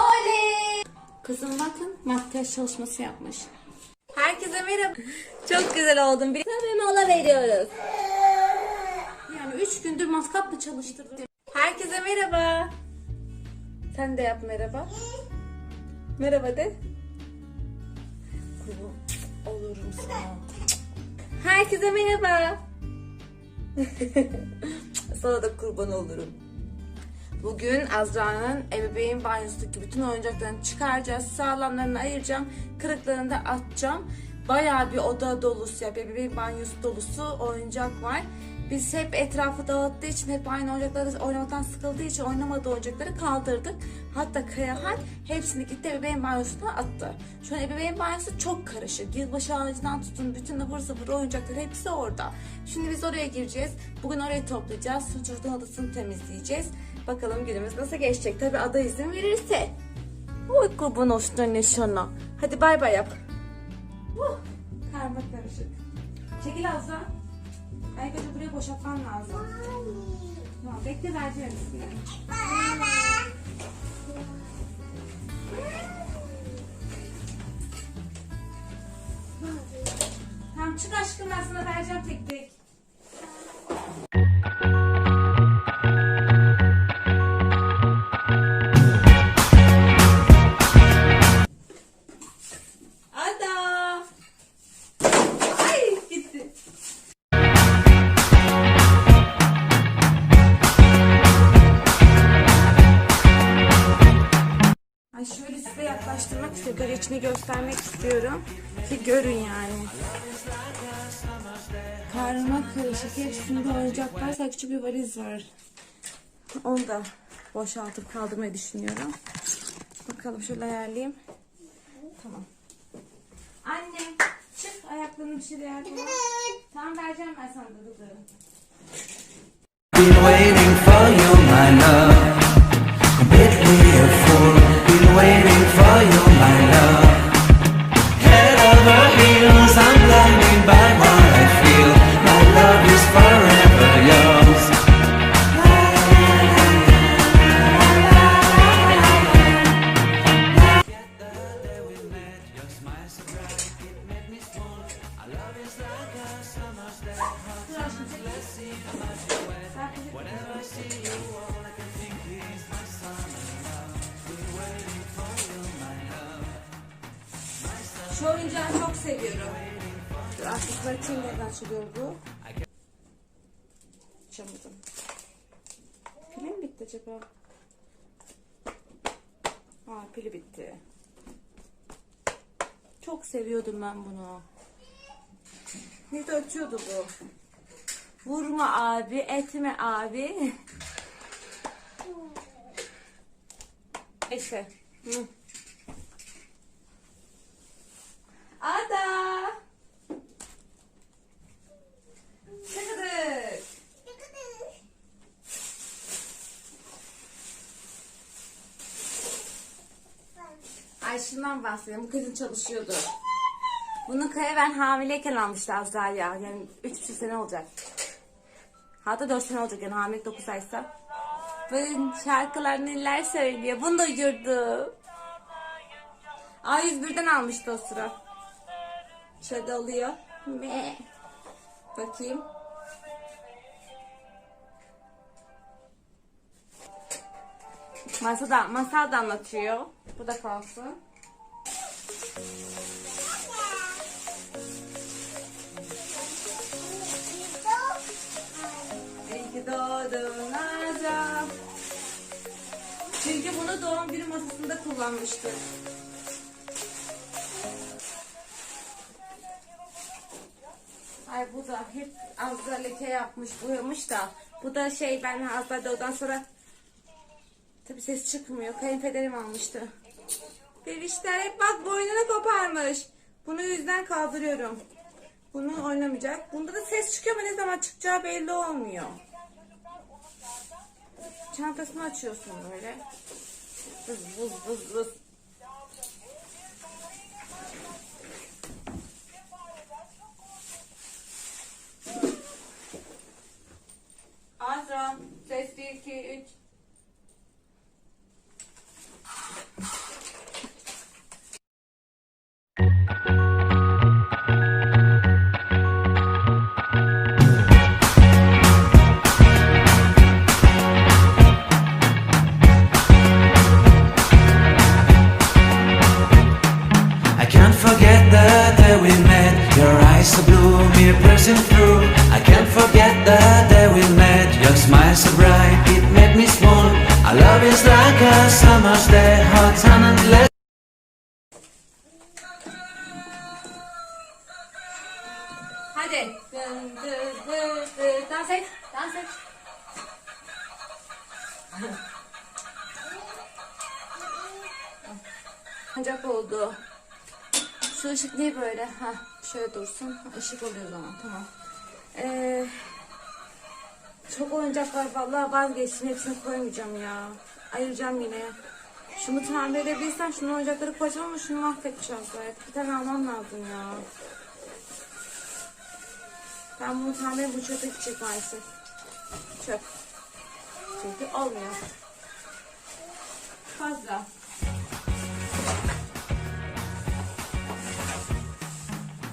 Oley! Kızım bakın makyaj çalışması yapmış. Herkese merhaba. Çok güzel oldun. Bir tabii mola veriyoruz. Yani üç gündür maskapla çalıştırdım. Herkese merhaba. Sen de yap merhaba. Merhaba de. Kurban olurum sana. Herkese merhaba. sana da kurban olurum. Bugün Azra'nın ebeveyn banyosundaki bütün oyuncaklarını çıkaracağız. Sağlamlarını ayıracağım. Kırıklarını da atacağım. Bayağı bir oda dolusu, ya ebeveyn banyosu dolusu oyuncak var. Biz hep etrafı dağıttığı için, hep aynı oyuncakları oynamaktan sıkıldığı için oynamadığı oyuncakları kaldırdık. Hatta Kayahan hepsini gitti ebeveyn banyosuna attı. Şu an ebeveyn banyosu çok karışık. Yılbaşı ağacından tutun bütün ıvır zıvır oyuncaklar hepsi orada. Şimdi biz oraya gireceğiz. Bugün orayı toplayacağız. Çocuğun odasını temizleyeceğiz. Bakalım günümüz nasıl geçecek. Tabi ada izin verirse. Oy kurban olsun anne sana. Hadi bay bay yap. Uh, karma karışık. Çekil Azra. Aykacı buraya boşaltman lazım. Tamam bekle vereceğim size. Tamam çık aşkım ben sana vereceğim tek tek. Karma karışık. Var. Sadece küçük bir valiz var. Onu da boşaltıp kaldırmayı düşünüyorum. Bakalım şöyle ayarlayayım. Tamam. Anne çık ayaklarını bir şey ayarlayalım. Tamam vereceğim ben sana dur Been waiting for you, my love. Bid me a fool. Been waiting for you, my love. Şu oyuncağı çok seviyorum. Dur artık bakayım nereden açılıyor bu. Açamadım. Pili mi bitti acaba? Aa pili bitti. Çok seviyordum ben bunu. Ne de ötüyordu bu. Vurma abi, etme abi. İşte. Hı. Ada. Tıkıdık. Bahsedeyim. Bu kızın çalışıyordu. Bunu Kaya ben hamileyken almıştı Azra'ya. Yani 3 sene olacak. Hatta 4 sene olacak yani hamilelik 9 aysa. Böyle şarkılar neler söylüyor. Bunu da uydurdu. A101'den almıştı o sıra. Şöyle oluyor. Me. Bakayım. Masada, masal da anlatıyor. Bu da kalsın. Doğdun Azam. Çünkü bunu doğum günü masasında kullanmıştı. Ay bu da hep Azra leke yapmış, boyamış da. Bu da şey ben Azra doğdan sonra tabi ses çıkmıyor. Kayınpederim almıştı. Bebişler hep bak boynunu koparmış. Bunu yüzden kaldırıyorum. Bunu oynamayacak. Bunda da ses çıkıyor ama ne zaman çıkacağı belli olmuyor. Çantasını açıyorsun böyle. Vız vız vız vız. Azra ses 1 2 3 Hadi. Dans et. Dans et. Ancak oldu. Şu ışık niye böyle? Ha, şöyle dursun. Işık oluyor zaman. Tamam. Ee, çok oyuncak var. Vallahi vazgeçtim. Hepsini koymayacağım ya. Ayıracağım yine. Şunu tamir edebilsem şunu oyuncakları koyacağım ama şunu mahvedeceğim. Bir tane almam lazım ya. Ben bunu tamir bu çöpe gidecek maalesef. Çöp. Çünkü olmuyor. Fazla.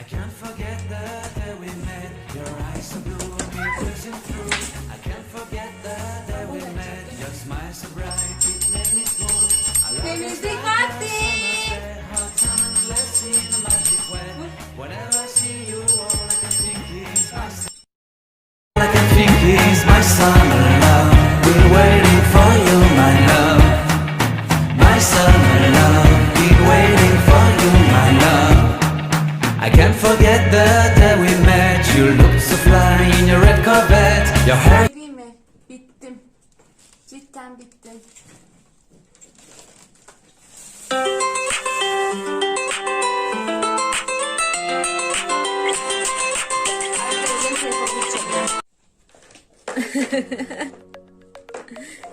I can't forget the day we met. Your eyes so blue and me piercing through. I can't forget the day we met. Your smile so bright, it made me smooth. I love you Cidden bittim.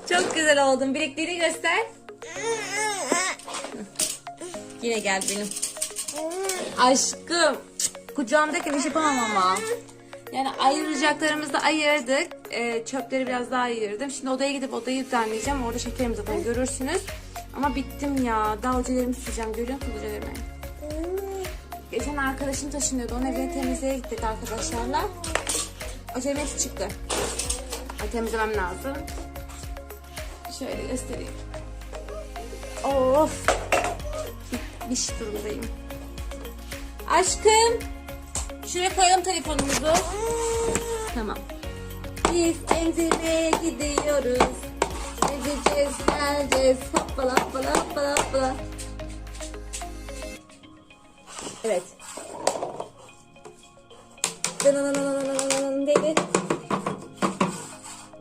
Çok güzel oldun. Bilekleri göster. Yine gel benim. Aşkım. Kucağımdaki iş yapamam ama. Yani ayıracaklarımızı ayırdık. Ee, çöpleri biraz daha ayırdım. Şimdi odaya gidip odayı düzenleyeceğim. Orada şekerimi zaten görürsünüz. Ama bittim ya. Daha sileceğim. Görüyor musun hocalarımı? Geçen arkadaşım taşınıyordu. Onun evini temizliğe gittik arkadaşlarla. Hocanın hepsi çıktı. Temizlemem lazım. Şöyle göstereyim. Of. Bitmiş durumdayım. Aşkım. Şuraya koyalım telefonumuzu. Tamam. Biz Enzir'e gidiyoruz. Gezeceğiz, geleceğiz. Hoppala hoppala hoppala hoppala. Evet. Dedi.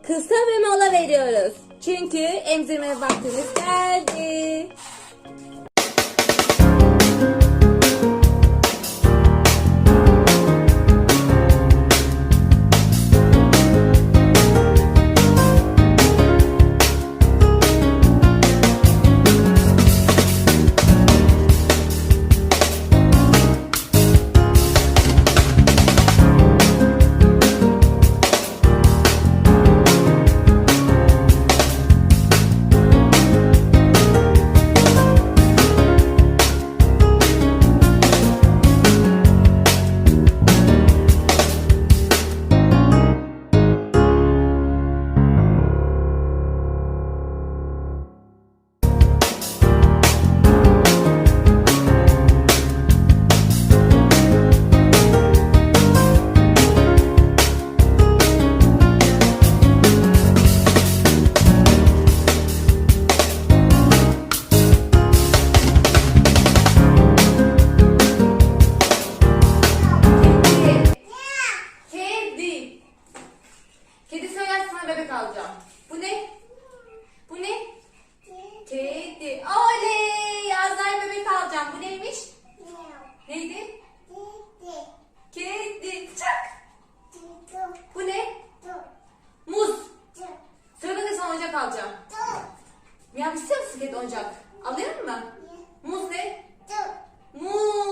Kısa bir mola veriyoruz. Çünkü emzirme vaktimiz geldi. Alıyor mu? Muz ne? Muz.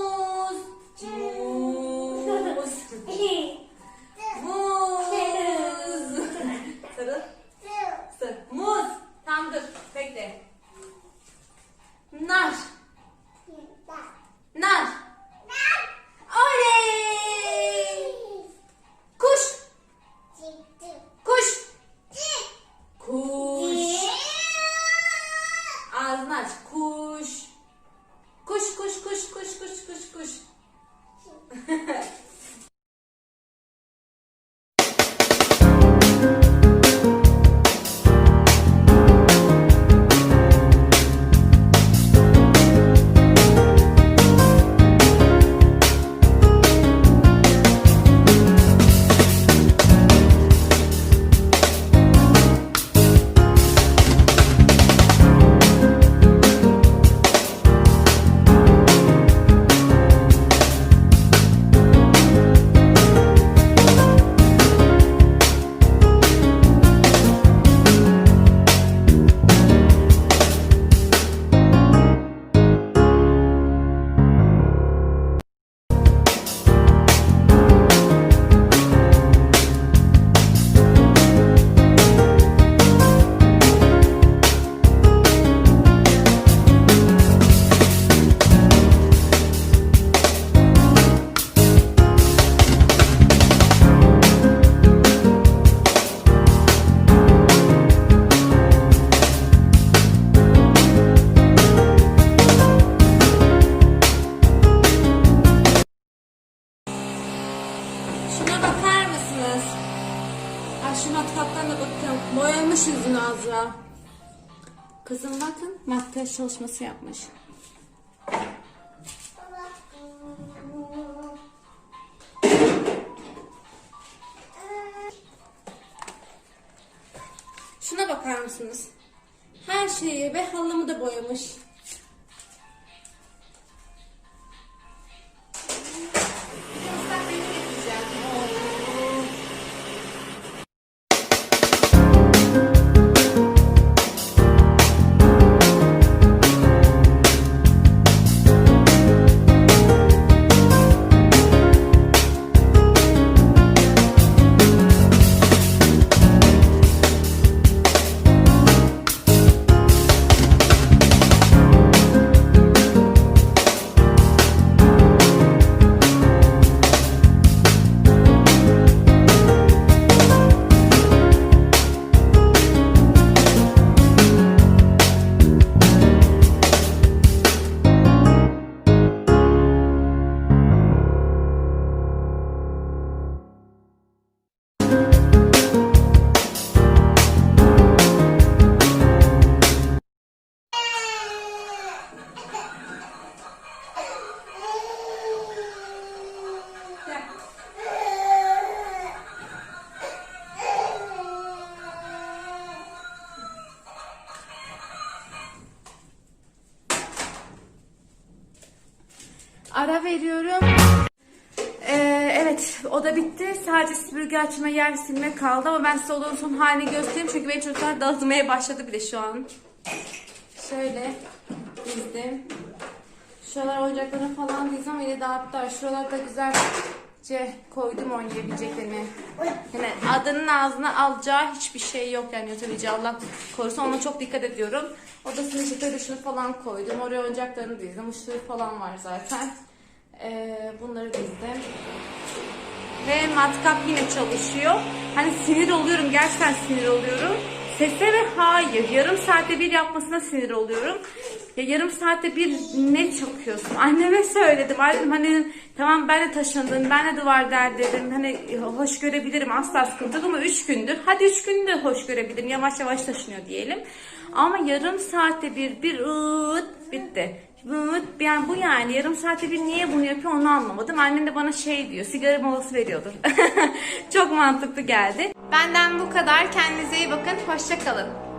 Şuna bakar mısınız? Ay şu matkaptan da bakıyorum. Boyamış yüzünü Azra. Kızım bakın makyaj çalışması yapmış. Şuna bakar mısınız? Her şeyi ve halımı da boyamış. Veriyorum. Ee, evet o da bitti. Sadece süpürge açma yer silme kaldı ama ben size odanın son halini göstereyim. Çünkü benim çocuklar dağıtmaya başladı bile şu an. Şöyle dizdim. Şuralar oyuncaklarını falan dizdim ama yine dağıttılar. Şuralarda güzelce koydum oynayabileceklerini. Yani adının ağzına alacağı hiçbir şey yok yani yutabileceği Allah korusun ona çok dikkat ediyorum. Odasının işte dışını falan koydum. Oraya oyuncaklarını dizdim. Işığı falan var zaten. Ee, bunları dizdim. Ve matkap yine çalışıyor. Hani sinir oluyorum. Gerçekten sinir oluyorum. Sese ve hayır. Yarım saatte bir yapmasına sinir oluyorum. Ya yarım saatte bir ne çakıyorsun? Anneme söyledim. Annem hani tamam ben de taşındım. Ben de duvar derdim. Hani hoş görebilirim. Asla sıkıntı yok ama 3 gündür. Hadi 3 gündür hoş görebilirim. Yavaş yavaş taşınıyor diyelim. Ama yarım saatte bir bir ııt bitti. Mehmet yani bu yani yarım saatte bir niye bunu yapıyor onu anlamadım. Annem de bana şey diyor sigara molası veriyordur. Çok mantıklı geldi. Benden bu kadar. Kendinize iyi bakın. Hoşça kalın.